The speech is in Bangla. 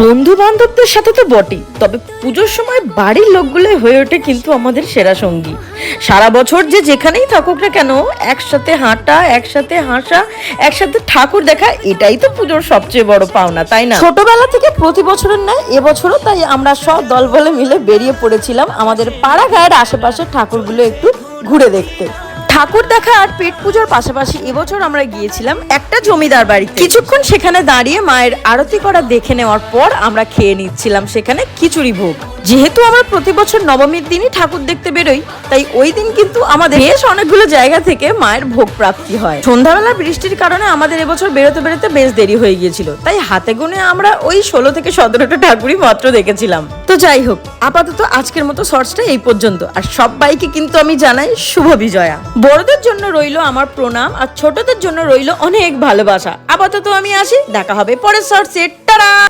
বন্ধু বান্ধবদের সাথে তো বটেই, তবে পুজোর সময় বাড়ির লোকগুলো হয়ে ওঠে কিন্তু আমাদের সেরা সঙ্গী। সারা বছর যে যেখানেই থাকুক না কেন, একসাথে হাঁটা, একসাথে হাসা, একসাথে ঠাকুর দেখা, এটাই তো পুজোর সবচেয়ে বড় পাওনা, তাই না? ছোটবেলা থেকে প্রতি বছরের নয় এবছরও তাই আমরা সব দল বলে মিলে বেরিয়ে পড়েছিলাম আমাদের পাড়া গায়ের আশেপাশের ঠাকুরগুলো একটু ঘুরে দেখতে। ঠাকুর দেখা আর পেট পুজোর পাশাপাশি এবছর আমরা গিয়েছিলাম একটা জমিদার বাড়ি কিছুক্ষণ সেখানে দাঁড়িয়ে মায়ের আরতি করা দেখে নেওয়ার পর আমরা খেয়ে নিচ্ছিলাম সেখানে খিচুড়ি ভোগ। যেহেতু আমরা প্রতি বছর নবমীর দিনই ঠাকুর দেখতে বেরোই, তাই ওই দিন কিন্তু আমাদের বেশ অনেকগুলো জায়গা থেকে মায়ের ভোগ প্রাপ্তি হয়। সন্ধ্যাবেলা বৃষ্টির কারণে আমাদের এবছর বেরোতে বেরোতে বেশ দেরি হয়ে গিয়েছিল, তাই হাতে গুনে আমরা ওই ষোলো থেকে সতেরোটা ঠাকুরই মাত্র দেখেছিলাম। তো যাই হোক, আপাতত আজকের মতো শর্টসটা এই পর্যন্ত, আর সবাইকে কিন্তু আমি জানাই শুভ বিজয়া। বড়দের জন্য রইল আমার প্রণাম, আর ছোটদের জন্য রইল অনেক ভালোবাসা। আপাতত আমি আসি, দেখা হবে পরের শর্টসে, টাটা!